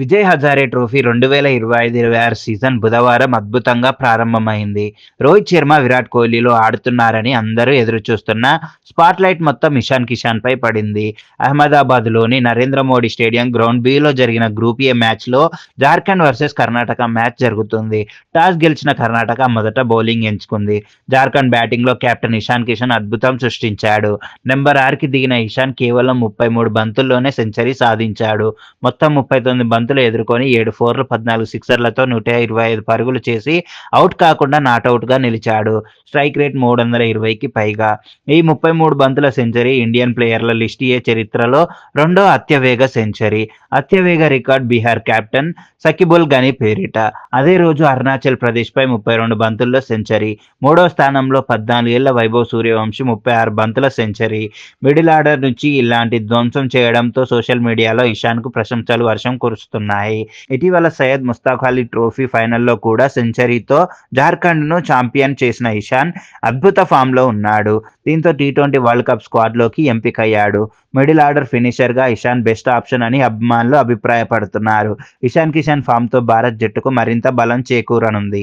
Vijay Hazare trophy రెండు వేల ఇరవై ఐదు ఇరవై ఆరు సీజన్ బుధవారం అద్భుతంగా ప్రారంభమైంది. రోహిత్ శర్మ విరాట్ కోహ్లీలో ఆడుతున్నారని అందరూ ఎదురుచూస్తున్న స్పాట్లైట్ మొత్తం ఇషాన్ కిషాన్ పై పడింది. అహ్మదాబాద్లోని నరేంద్ర మోడీ స్టేడియం గ్రౌండ్ బిలో జరిగిన గ్రూప్ ఏ మ్యాచ్లో జార్ఖండ్ వర్సెస్ కర్ణాటక మ్యాచ్ జరుగుతుంది. టాస్ గెలిచిన కర్ణాటక మొదట బౌలింగ్ ఎంచుకుంది. జార్ఖండ్ బ్యాటింగ్లో కెప్టెన్ ఇషాన్ కిషన్ అద్భుతం సృష్టించాడు. నెంబర్ ఆరుకి దిగిన ఇషాన్ కేవలం ముప్పై మూడు బంతుల్లోనే సెంచరీ సాధించాడు. మొత్తం ముప్పై తొమ్మిది బంతులు ఎదుర్కొని ఏడు ఫోర్లు పద్నాలుగు సిక్సర్లతో నూట ఇరవై ఐదు పరుగులు చేసి అవుట్ కాకుండా నాట్అవుట్గా నిలిచాడు. స్ట్రైక్ రేట్ మూడు వందల ఇరవైకి పైగా. ఈ ముప్పై మూడు బంతుల సెంచరీ ఇండియన్ ప్లేయర్ల లిస్ట్ ఏ చరిత్రలో రెండో అత్యవేగ సెంచరీ. అత్యవేగ రికార్డ్ బీహార్ కెప్టెన్ సకిబుల్ గని పేరిట. అదే రోజు అరుణాచల్ ప్రదేశ్పై ముప్పై రెండు బంతుల్లో సెంచరీ. మూడో స్థానంలో పద్నాలుగేళ్ళ వైభవ్ సూర్యవంశీ ముప్పై ఆరు బంతుల సెంచరీ. మిడిల్ ఆర్డర్ నుంచి ఇలాంటి ధ్వంసం చేయడంతో సోషల్ మీడియాలో ఇషాన్కు ప్రశంసలు వర్షం కురుస్తున్నాయి ఇటీవల సయ్యద్ ముస్తాక్ అలీ ట్రోఫీ ఫైనల్లో కూడా సెంచరీతో జార్ఖండ్ను ఛాంపియన్ చేసిన ఇషాన్ అద్భుత ఫామ్లో ఉన్నాడు. దీంతో టీ ట్వంటీ వరల్డ్ కప్ స్క్వాడ్లోకి ఎంపికయ్యాడు. మిడిల్ ఆర్డర్ ఫినిషర్గా ఇషాన్ బెస్ట్ ఆప్షన్ అని అభిమానులు అభిప్రాయపడుతున్నారు. ఇషాన్ కిషన్ ఫామ్తో భారత్ జట్టుకు మరింత బలం చేకూరనుంది.